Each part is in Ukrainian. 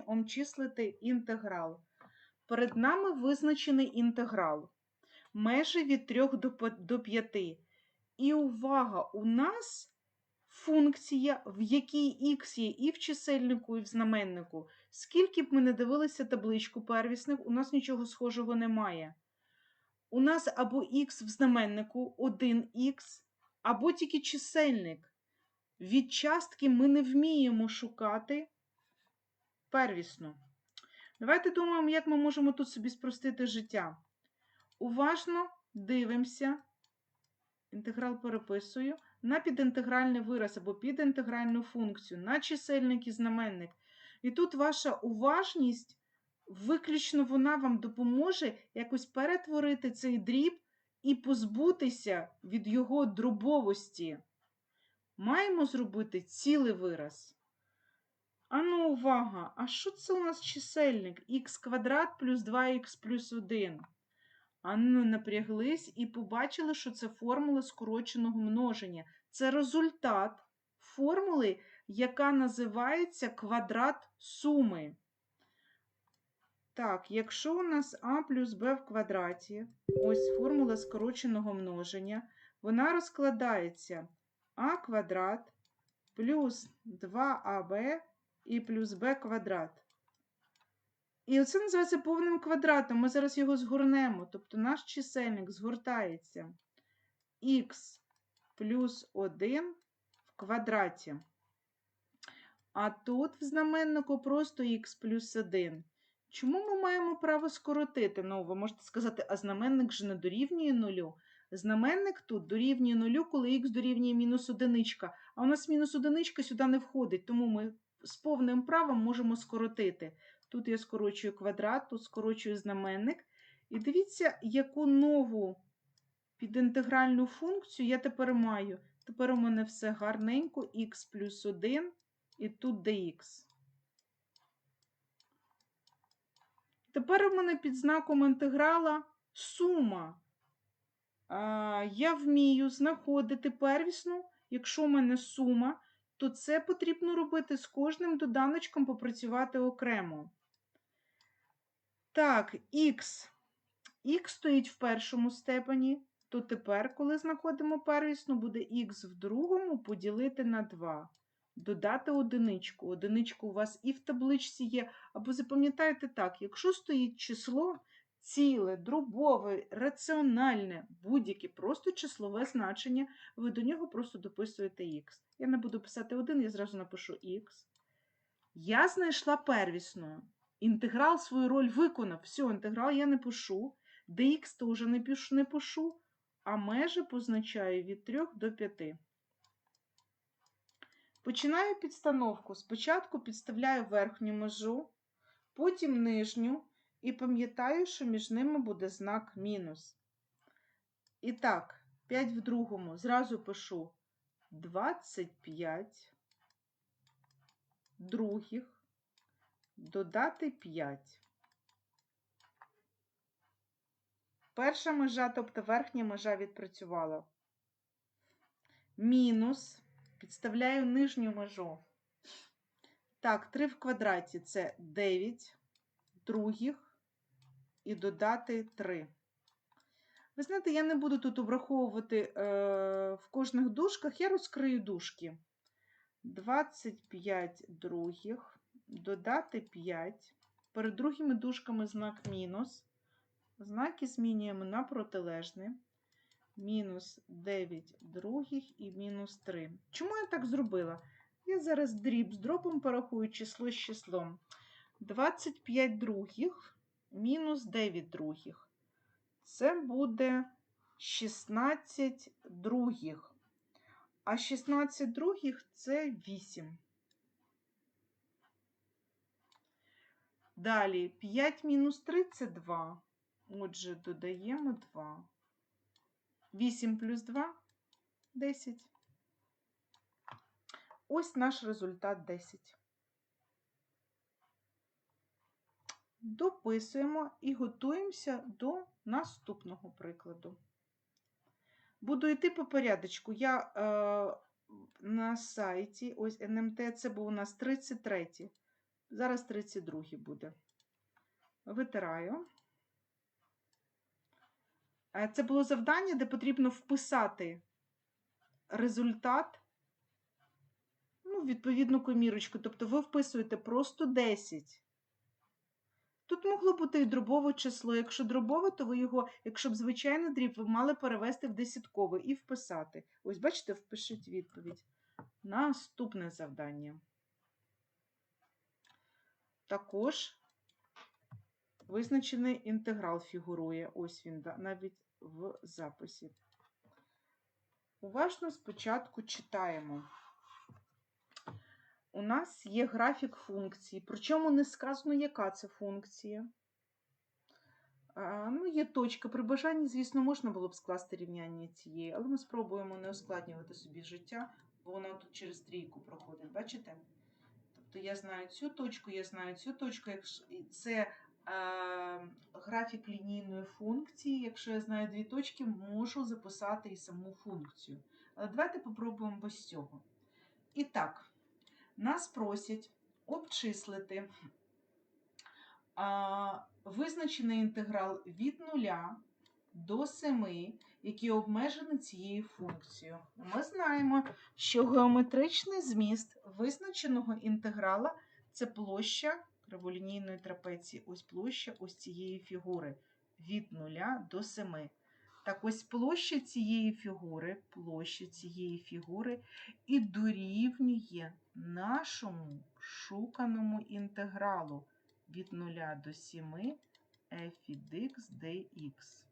повинні обчислити інтеграл. Перед нами визначений інтеграл. Межі від 3 до до 5. І увага, у нас функція, в якій х є і в чисельнику, і в знаменнику. Скільки б ми не дивилися табличку первісних, у нас нічого схожого немає. У нас або х в знаменнику 1х, або тільки чисельник. Від частки ми не вміємо шукати первісну. Давайте думаємо, як ми можемо тут собі спростити життя. Уважно дивимося, інтеграл переписую, на підінтегральний вираз або підінтегральну функцію, на чисельник і знаменник. І тут ваша уважність, виключно вона вам допоможе якось перетворити цей дріб і позбутися від його дробовості. Маємо зробити цілий вираз. Ану, увага! А що це у нас чисельник? х квадрат плюс 2х плюс 1. Ану, напряглись і побачили, що це формула скороченого множення. Це результат формули, яка називається квадрат суми. Так, якщо у нас а плюс b в квадраті, ось формула скороченого множення, вона розкладається а квадрат плюс 2аб і плюс b квадрат. І оце називається повним квадратом. Ми зараз його згорнемо. Тобто наш чисельник згортається х плюс 1 в квадраті. А тут в знаменнику просто х плюс 1. Чому ми маємо право скоротити? Ну, ви можете сказати, а знаменник же не дорівнює нулю. Знаменник тут дорівнює нулю, коли х дорівнює мінус одиничка. А у нас мінус одиничка сюди не входить, тому ми з повним правом можемо скоротити. Тут я скорочую квадрат, тут скорочую знаменник. І дивіться, яку нову підінтегральну функцію я тепер маю. Тепер у мене все гарненько, х плюс 1 і тут dx. Тепер у мене під знаком інтеграла сума. Я вмію знаходити первісну, якщо у мене сума, то це потрібно робити з кожним доданочком попрацювати окремо. Так, х. х стоїть в першому степені, то тепер, коли знаходимо первісну, буде х в другому поділити на 2. Додати одиничку. Одиничку у вас і в табличці є. Або запам'ятайте так, якщо стоїть число ціле, дробове, раціональне, будь-яке просто числове значення, ви до нього просто дописуєте х. Я не буду писати 1, я зразу напишу х. Я знайшла первісну. Інтеграл свою роль виконав. Все, інтеграл я не пишу. dx теж не пишу, не пишу, а межі позначаю від 3 до 5. Починаю підстановку. Спочатку підставляю верхню межу, потім нижню, і пам'ятаю, що між ними буде знак мінус. І так, 5 в другому. Зразу пишу 25 других додати 5. Перша межа, тобто верхня межа відпрацювала. Мінус. Підставляю нижню межу. Так, 3 в квадраті це 9 других і додати 3. Ви знаєте, я не буду тут обраховувати е, в кожних дужках, я розкрию дужки. 25 других, додати 5. Перед другими дужками знак мінус. Знаки змінюємо на протилежний. Мінус 9 других і мінус 3. Чому я так зробила? Я зараз дріб з дробом порахую число з числом. 25 других мінус 9 других. Це буде 16 других. А 16 других це 8. Далі 5 мінус 3 це 2. Отже, додаємо 2. 8 плюс 2 10. Ось наш результат 10. Дописуємо і готуємося до наступного прикладу. Буду йти по порядочку. Я е, на сайті, ось НМТ, це був у нас 33. Зараз 32 буде. Витираю. Е, Це було завдання, де потрібно вписати результат ну, відповідну комірочку. Тобто ви вписуєте просто 10. Тут могло бути і дробове число. Якщо дробове, то ви його, якщо б звичайний дріб, ви мали перевести в десятковий і вписати. Ось, бачите, впишіть відповідь. Наступне завдання. Також визначений інтеграл фігурує. Ось він навіть в записі. Уважно спочатку читаємо. У нас є графік функції, причому не сказано, яка це функція. Ну, є точка. При бажанні, звісно, можна було б скласти рівняння цієї, але ми спробуємо не ускладнювати собі життя, бо вона тут через трійку проходить. Бачите? Тобто я знаю цю точку, я знаю цю точку. Це графік лінійної функції. Якщо я знаю дві точки, можу записати і саму функцію. Але давайте попробуємо без цього. І так, нас просять обчислити визначений інтеграл від 0 до 7, який обмежений цією функцією. Ми знаємо, що геометричний зміст визначеного інтеграла це площа криволінійної трапеції, ось площа ось цієї фігури від 0 до 7. Так ось площа цієї фігури, площа цієї фігури і дорівнює нашому шуканому інтегралу від 0 до 7 f від x dx.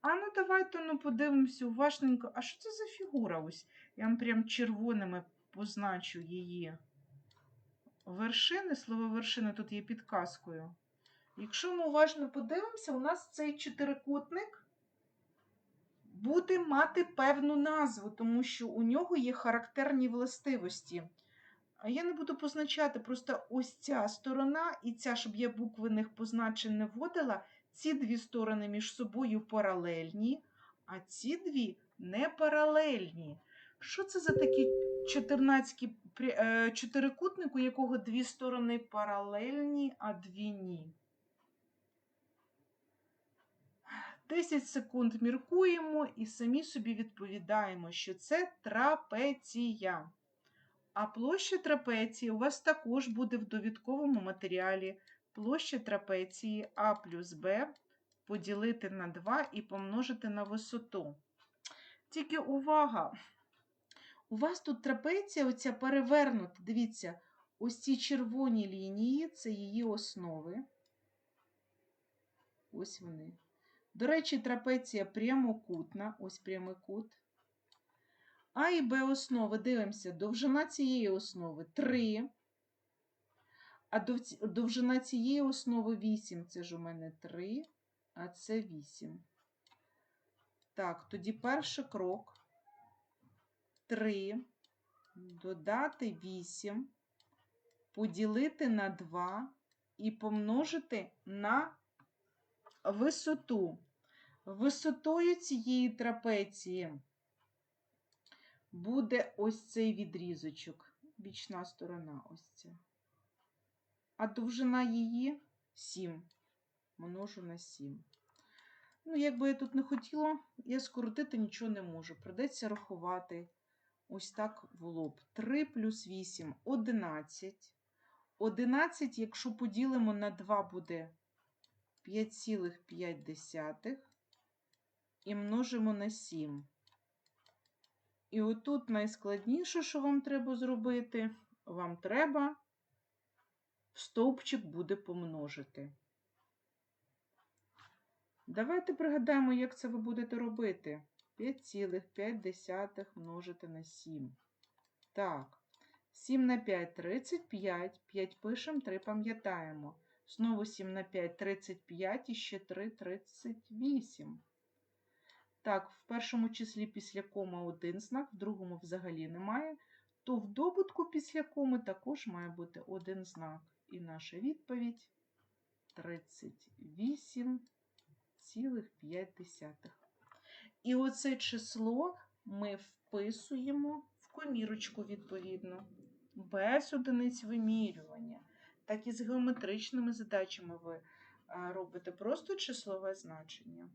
А ну давайте ну, подивимося уважненько, а що це за фігура? Ось я вам прям червоними позначу її вершини. Слово вершини тут є підказкою. Якщо ми уважно подивимося, у нас цей чотирикутник буде мати певну назву, тому що у нього є характерні властивості. А я не буду позначати, просто ось ця сторона і ця, щоб я буквених позначень не вводила, ці дві сторони між собою паралельні, а ці дві не паралельні. Що це за 14 е, чотирикутник, у якого дві сторони паралельні, а дві ні? 10 секунд міркуємо і самі собі відповідаємо, що це трапеція. А площа трапеції у вас також буде в довідковому матеріалі. Площа трапеції А плюс Б поділити на 2 і помножити на висоту. Тільки увага! У вас тут трапеція оця перевернута. Дивіться, ось ці червоні лінії це її основи. Ось вони. До речі, трапеція прямокутна, ось прямий кут. А і Б основи, дивимося, довжина цієї основи 3, а довжина цієї основи 8. Це ж у мене 3, а це 8. Так, тоді перший крок 3, додати 8, поділити на 2 і помножити на висоту. Висотою цієї трапеції буде ось цей відрізочок, бічна сторона ось ця. А довжина її 7. Множу на 7. Ну, якби я тут не хотіла, я скоротити нічого не можу. Придеться рахувати ось так в лоб. 3 плюс 8 11. 11, якщо поділимо на 2, буде 5,5 і множимо на 7. І отут найскладніше, що вам треба зробити, вам треба стовпчик буде помножити. Давайте пригадаємо, як це ви будете робити. 5,5 множити на 7. Так, 7 на 5 35, 5 пишемо, 3 пам'ятаємо. Знову 7 на 5 35 і ще 3 38. Так, в першому числі після коми один знак, в другому взагалі немає. То в добутку після коми також має бути один знак. І наша відповідь 38,5. І оце число ми вписуємо в комірочку відповідно. без одиниць вимірювання, так і з геометричними задачами ви е, робите просто числове значення.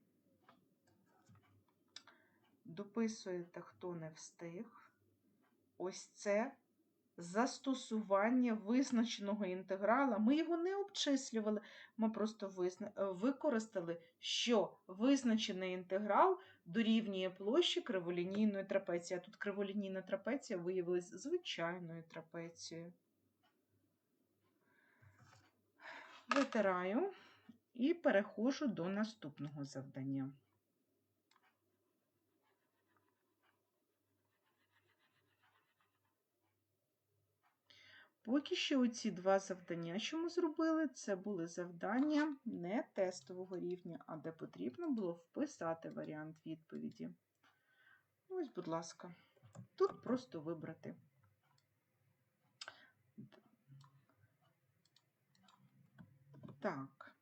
Дописуєте, хто не встиг. Ось це застосування визначеного інтеграла. Ми його не обчислювали, ми просто е, використали, що визначений інтеграл дорівнює площі криволінійної трапеції. А тут криволінійна трапеція виявилась звичайною трапецією. Витираю і переходжу до наступного завдання. Поки що оці два завдання, що ми зробили, це були завдання не тестового рівня, а де потрібно було вписати варіант відповіді. Ось, будь ласка, тут просто вибрати. Так.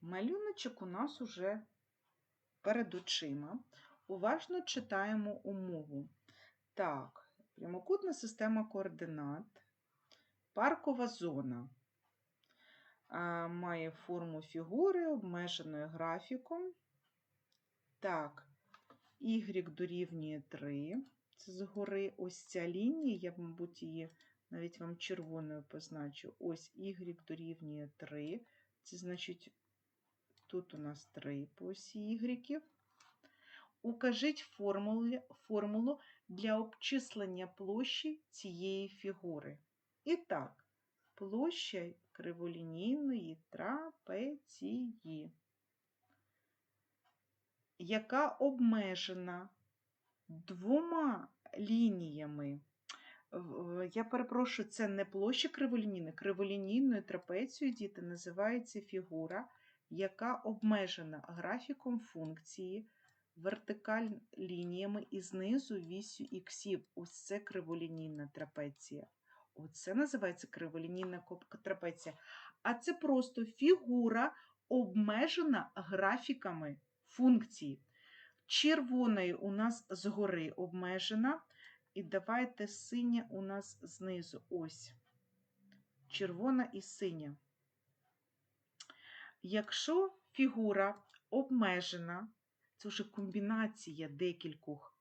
Малюночок у нас уже перед очима. Уважно читаємо умову. Так, прямокутна система координат, паркова зона. Має форму фігури, обмеженої графіком. Так, y дорівнює 3. Це згори ось ця лінія, я, мабуть, її навіть вам червоною позначу. Ось y дорівнює 3. Це значить, тут у нас 3 по осі y. Укажіть формулу, формулу для обчислення площі цієї фігури. І так, площа криволінійної трапеції, яка обмежена двома лініями. Я перепрошую, це не площа криволінійної. Криволінійною трапецією, діти, називається фігура, яка обмежена графіком функції вертикаль лініями і знизу вісю іксів. Ось це криволінійна трапеція. Оце називається криволінійна трапеція. А це просто фігура, обмежена графіками функції. Червоною у нас згори обмежена. І давайте синя у нас знизу. Ось. Червона і синя. Якщо фігура обмежена, це вже комбінація декількох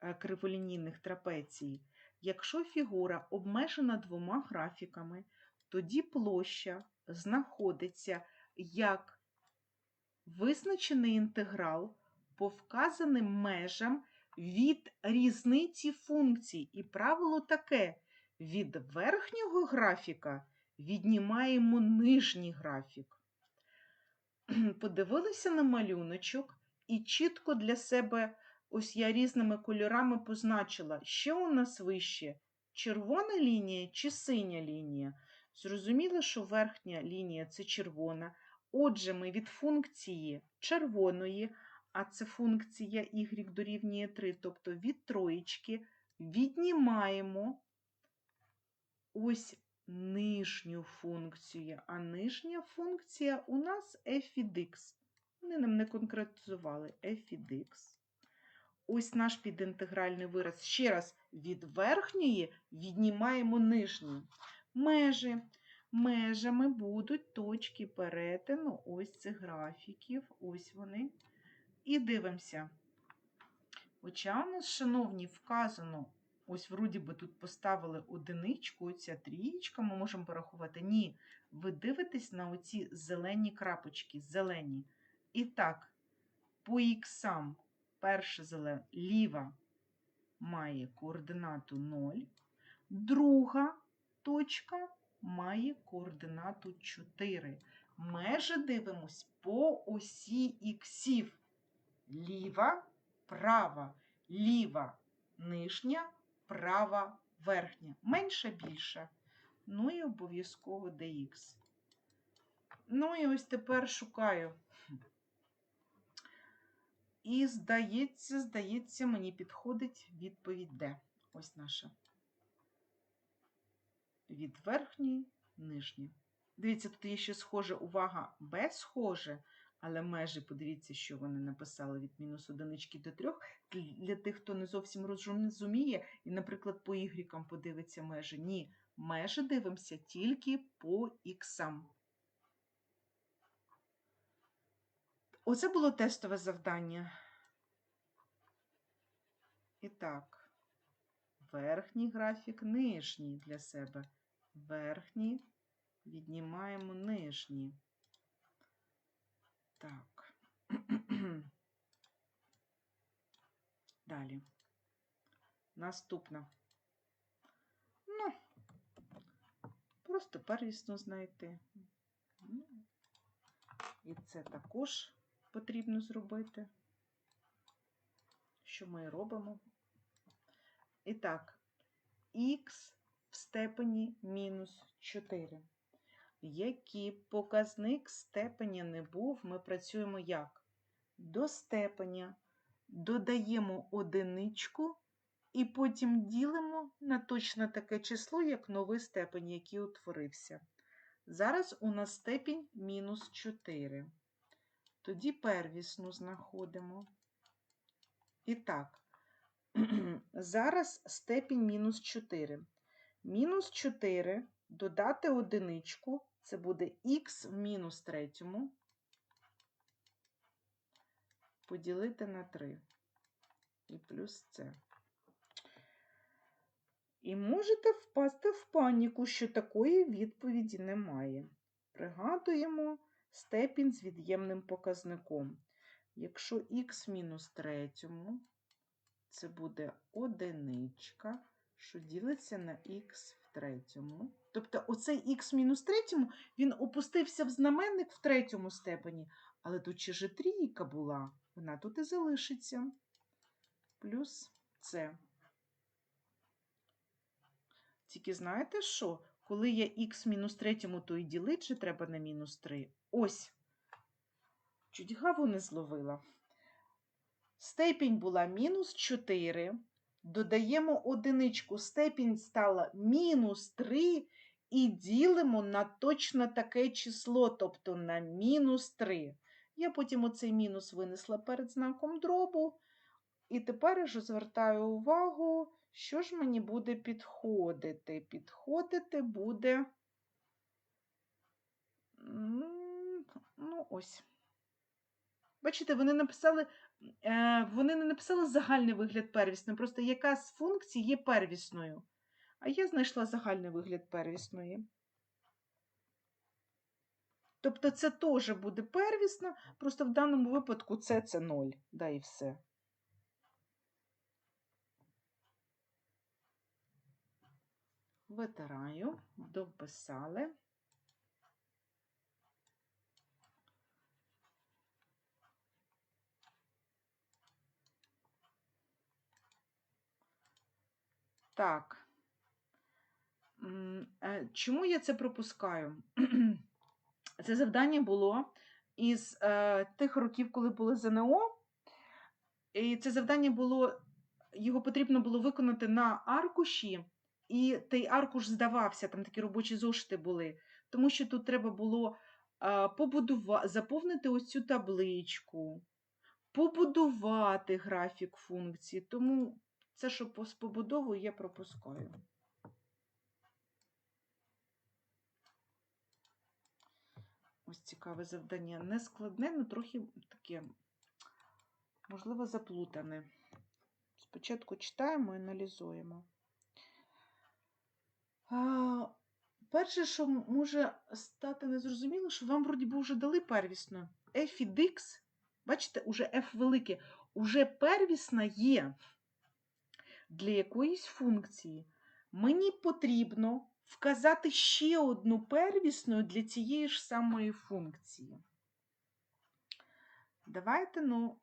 е, криволінійних трапецій. Якщо фігура обмежена двома графіками, тоді площа знаходиться як визначений інтеграл по вказаним межам від різниці функцій. І правило таке: від верхнього графіка віднімаємо нижній графік. Подивилися на малюночок і чітко для себе, ось я різними кольорами позначила, що у нас вище червона лінія чи синя лінія. Зрозуміло, що верхня лінія це червона. Отже, ми від функції червоної, а це функція y дорівнює 3, тобто від троєчки, віднімаємо ось нижню функцію. А нижня функція у нас f від x. Вони нам не конкретизували f від x. Ось наш підінтегральний вираз. Ще раз, від верхньої віднімаємо нижню. Межі. Межами будуть точки перетину ось цих графіків. Ось вони. І дивимося. Хоча у нас, шановні, вказано, ось вроді би тут поставили одиничку, оця трієчка, ми можемо порахувати. Ні, ви дивитесь на оці зелені крапочки, зелені. І так, по іксам, перша зелена, ліва має координату 0, друга точка має координату 4. Межі дивимось по осі іксів. Ліва, права, ліва нижня, права верхня. Менше більше. Ну і обов'язково dx. Ну і ось тепер шукаю. І здається, здається, мені підходить відповідь D. Ось наша. Від верхньої нижньої. Дивіться, тут є ще схоже увага, без схоже, Але межі, подивіться, що вони написали від мінус одинички до трьох. Для тих, хто не зовсім розуміє, і, наприклад, по ігрікам подивиться межі. Ні, межі дивимося тільки по іксам. Оце було тестове завдання. І так, верхній графік, нижній для себе. Верхній, віднімаємо нижній. Так. Далі. Наступна. Ну, просто первісно знайти. Ну, І це також потрібно зробити. Що ми робимо? І так, х в степені мінус 4. Який показник степеня не був, ми працюємо як? До степеня додаємо одиничку і потім ділимо на точно таке число, як новий степень, який утворився. Зараз у нас степінь мінус 4. Тоді первісну знаходимо. І так, зараз степінь мінус 4. Мінус 4 додати одиничку, це буде х в мінус третьому, поділити на 3 і плюс це. І можете впасти в паніку, що такої відповіді немає. Пригадуємо степінь з від'ємним показником. Якщо х мінус третьому, це буде одиничка, що ділиться на х третьому. Тобто оцей х мінус третьому, він опустився в знаменник в третьому степені, але тут ще ж трійка була, вона тут і залишиться. Плюс це. Тільки знаєте що? Коли є х мінус третьому, то і ділити же треба на мінус 3. Ось. Чуть гаву не зловила. Степінь була мінус 4. Додаємо одиничку, степінь стала мінус 3 і ділимо на точно таке число, тобто на мінус 3. Я потім оцей мінус винесла перед знаком дробу. І тепер ж звертаю увагу, що ж мені буде підходити. Підходити буде. Ну, ось. Бачите, вони написали, е, вони не написали загальний вигляд первісної, просто яка з функцій є первісною. А я знайшла загальний вигляд первісної. Тобто це теж буде первісно, просто в даному випадку це це 0, да і все. Витираю, дописали. Так. Е, чому я це пропускаю? Це завдання було із е, тих років, коли були ЗНО. І це завдання було, його потрібно було виконати на аркуші, і той аркуш здавався, там такі робочі зошити були. Тому що тут треба було е, побудувати, заповнити ось цю табличку, побудувати графік функції. Тому це, що з побудовою, я пропускаю. Ось цікаве завдання. Не складне, але трохи таке, можливо, заплутане. Спочатку читаємо і аналізуємо. А, Перше, що може стати незрозуміло, що вам, вроді вже дали первісно. F від X, бачите, уже F велике, уже первісна є для якоїсь функції. Мені потрібно вказати ще одну первісну для цієї ж самої функції. Давайте ну,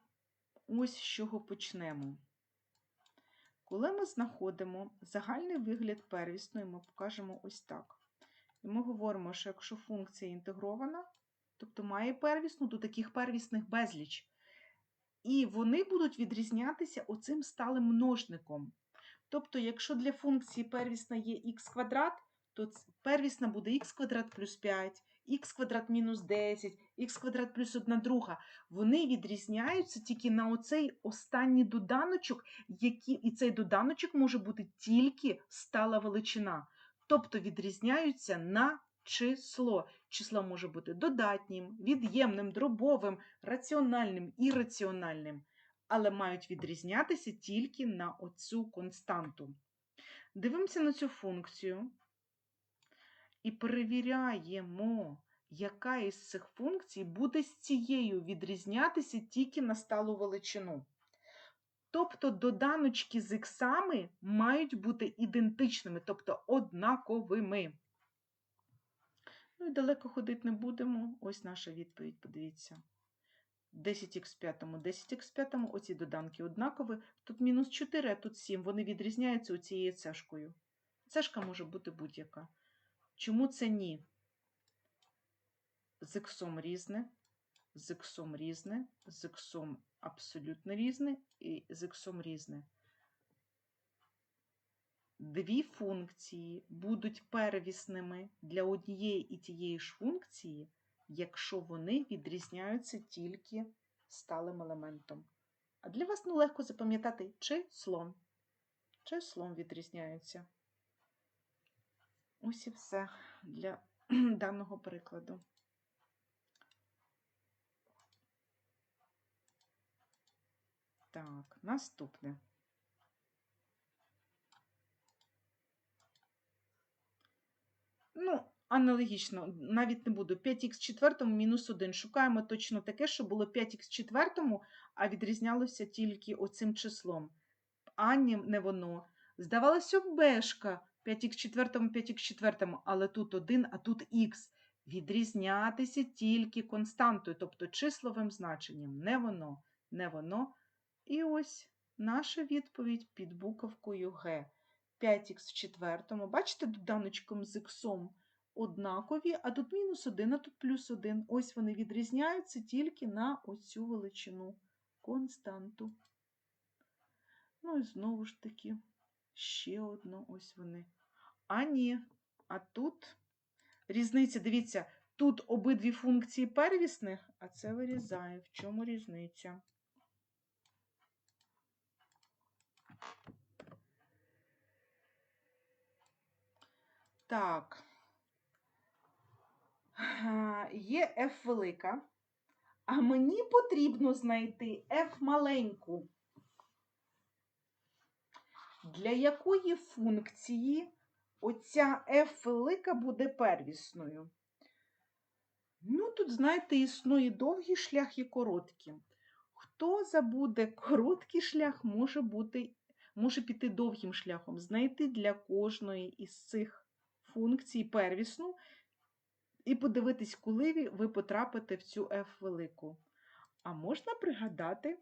ось з чого почнемо. Коли ми знаходимо загальний вигляд первісної, ми покажемо ось так. І ми говоримо, що якщо функція інтегрована, тобто має первісну, то таких первісних безліч. І вони будуть відрізнятися оцим сталим множником. Тобто, якщо для функції первісна є х квадрат, то первісна буде х квадрат плюс 5, х квадрат мінус 10, х квадрат плюс 1 друга. Вони відрізняються тільки на оцей останній доданочок, і цей доданочок може бути тільки стала величина. Тобто відрізняються на число. Число може бути додатнім, від'ємним, дробовим, раціональним, ірраціональним, але мають відрізнятися тільки на оцю константу. Дивимося на цю функцію і перевіряємо, яка із цих функцій буде з цією відрізнятися тільки на сталу величину. Тобто доданочки з іксами мають бути ідентичними, тобто однаковими. Ну і далеко ходити не будемо. Ось наша відповідь, подивіться. 10х в п'ятому, 10х в п'ятому, оці доданки однакові. Тут мінус 4, а тут 7. Вони відрізняються оцією цешкою. Цешка може бути будь-яка. Чому це ні? З іксом різне, з іксом різне, з іксом абсолютно різне і з іксом різне. Дві функції будуть перевісними для однієї і тієї ж функції, якщо вони відрізняються тільки сталим елементом. А для вас ну, легко запам'ятати числом. Числом відрізняються. Ось і все для даного прикладу. Так, наступне. Ну, аналогічно, навіть не буду. 5х четвертому мінус 1. Шукаємо точно таке, що було 5х четвертому, а відрізнялося тільки оцим числом. А не воно. Здавалося б, бешка 5х четвертому, 5х четвертому, але тут 1, а тут х. Відрізнятися тільки константою, тобто числовим значенням. Не воно, не воно. І ось наша відповідь під буковкою Г. 5х в четвертому. Бачите, доданочком з іксом однакові, а тут мінус 1, а тут плюс 1. Ось вони відрізняються тільки на оцю величину константу. Ну і знову ж таки, ще одно, ось вони. А ні, а тут різниця, дивіться, тут обидві функції первісних, а це вирізає. В чому різниця? Так. Є F велика, а мені потрібно знайти F маленьку. Для якої функції оця F велика буде первісною? Ну, тут, знаєте, існує довгий шлях і короткий. Хто забуде короткий шлях, може бути, може піти довгим шляхом, знайти для кожної із цих функцій первісну і подивитись, коли ви- потрапите в цю F велику. А можна пригадати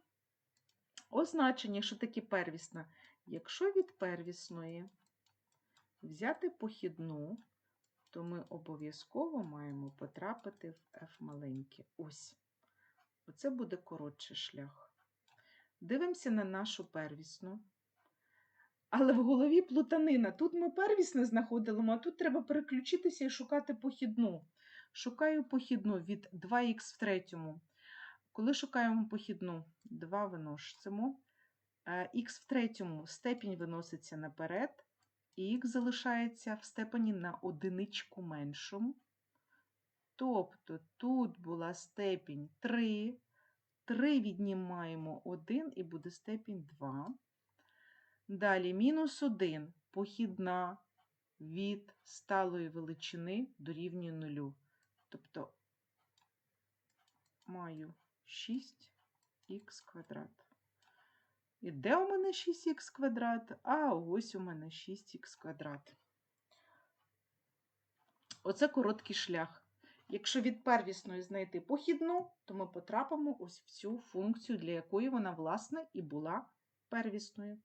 означення, що таке первісна. Якщо від первісної взяти похідну, то ми обов'язково маємо потрапити в F маленьке. Ось. Оце буде коротший шлях. Дивимося на нашу первісну. Але в голові плутанина. Тут ми первісне знаходимо, а тут треба переключитися і шукати похідну. Шукаю похідну від 2х в третьому. Коли шукаємо похідну, 2 виносимо. Х в третьому степінь виноситься наперед, і х залишається в степені на одиничку меншому. Тобто тут була степінь 3, 3 віднімаємо 1 і буде степінь 2. Далі мінус 1 похідна від сталої величини дорівнює 0. Тобто маю 6х квадрат. І де у мене 6х квадрат? А ось у мене 6х квадрат. Оце короткий шлях. Якщо від первісної знайти похідну, то ми потрапимо ось в цю функцію, для якої вона, власне, і була первісною.